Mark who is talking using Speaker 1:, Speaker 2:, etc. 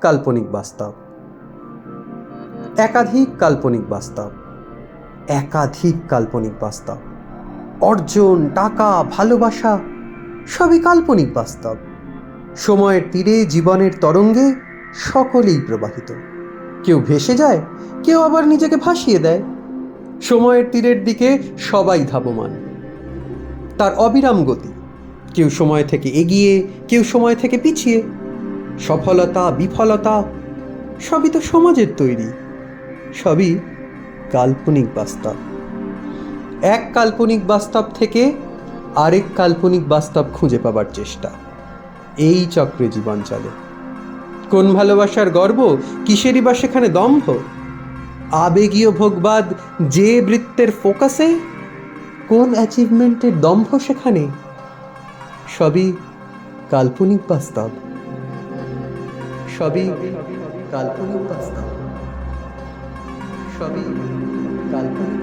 Speaker 1: কাল্পনিক বাস্তব। একাধিক কাল্পনিক বাস্তব। একাধিক কাল্পনিক বাস্তব। অর্জন, টাকা, ভালোবাসা, সবই কাল্পনিক বাস্তব। সময়ের তীরে জীবনের তরঙ্গে সকলেই প্রবাহিত। কেউ ভেসে যায়, কেউ আবার নিজেকে ভাসিয়ে দেয়। সময়ের তীরের দিকে সবাই ধাবমান। তার অবিরাম গতি। কেউ সময় থেকে এগিয়ে, কেউ সময় থেকে পিছিয়ে। সফলতা, বিফলতা, সবই তো সমাজের তৈরি। সবই কাল্পনিক বাস্তব। এক কাল্পনিক বাস্তব থেকে আরেক কাল্পনিক বাস্তব খুঁজে পাবার চেষ্টা। এই চক্রে জীবন চলে। কোন ভালোবাসার গর্ব কিসেরই বা সেখানে দম্ভ? আবেগীয় ভোগবাদ যে বৃত্তের ফোকাসে, কোন অ্যাচিভমেন্টের দম্ভ সেখানে? সবই কাল্পনিক বাস্তব। সবই কাল্পনিক বাস্তব। সবই কাল্পনিক